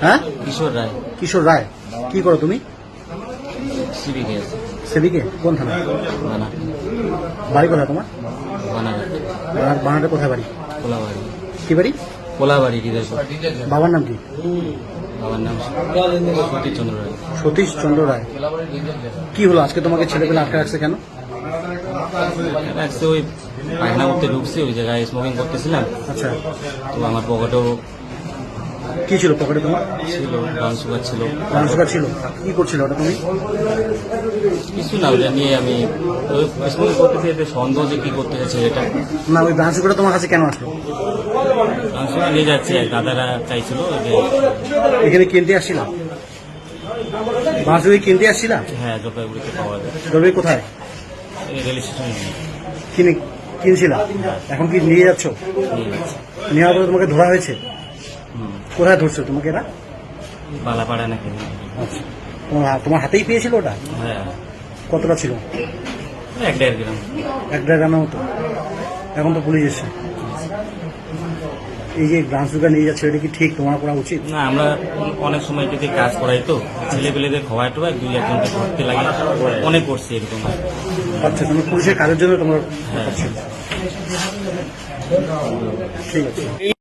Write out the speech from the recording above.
হ্যাঁ? কিশোর রায়। কিশোর রায়। কি করো তুমি? সিভিকে সেদিকে কোন থানা? বাড়ি কোথায় তোমার? বানার- বানারহাটে কোথায় বাড়ি? কোলাবাড়ি। কি বাড়ি? কোলাবাড়ি হৃদয়পুর। বাবার নাম কি? বাবার নাম সতীশচন্দ্র রায়। সতীশ চন্দ্র রায়। কি হলো? আজকে তোমাকে ছেলেপেলে আটকে রাখছে কেন? ওই পায়খানা করতে ঢুকছি ওই জায়গায় স্মোকিং করতেছিলাম। আচ্ছা। তো আমার পকেটেও কি ছিল পকেটে তোমার? ছিল ব্রাউন সুগার ছিল। ব্রাউন সুগার ছিল। কি করছিল ওটা তুমি? কিছু না ওটা নিয়ে আমি স্মোকিং করতে এতে সন্দেহ যে কি করতেছে ছেলেটা না ওই ব্রাউন সুগারটা তোমার কাছে কেন আসলো? ব্রাউন সুগার নিয়ে যাচ্ছে দাদারা চাইছিল যে এখানে কিনতে আসছিলাম ব্রাউন সুগার কিনতে আসছিলাম হ্যাঁ জলপাইগুড়িতে পাওয়া যায়। জলপাই কোথায়? রেল স্টেশনে। কিনে কিনছিলাম এখন কি নিয়ে যাচ্ছ। নেওয়ার পরে তোমাকে ধরা হয়েছে? কোথায় ধরছো তোমাকে এরা? বালাপাড়া নাকি? আচ্ছা। তোমার তোমার হাতেই পেয়েছিল ওটা? হ্যাঁ। কতটা ছিল? এক দেড় গ্রাম। এক দেড় গ্রামের মতো? এখন তো পুলিশ এসছে। এই যে ব্রাউন সুগার নিয়ে যাচ্ছে এটা কি ঠিক তোমার করা উচিত? না আমরা অনেক সময় যদি কাজ করাই তো ছেলে পেলেদের খাওয়াই টোয়াই দুই একজনকে ধরতে লাগে। অনেক করছি এরকম। আচ্ছা তুমি পুলিশের কাজের জন্য তোমার হ্যাঁ। ঠিক আছে।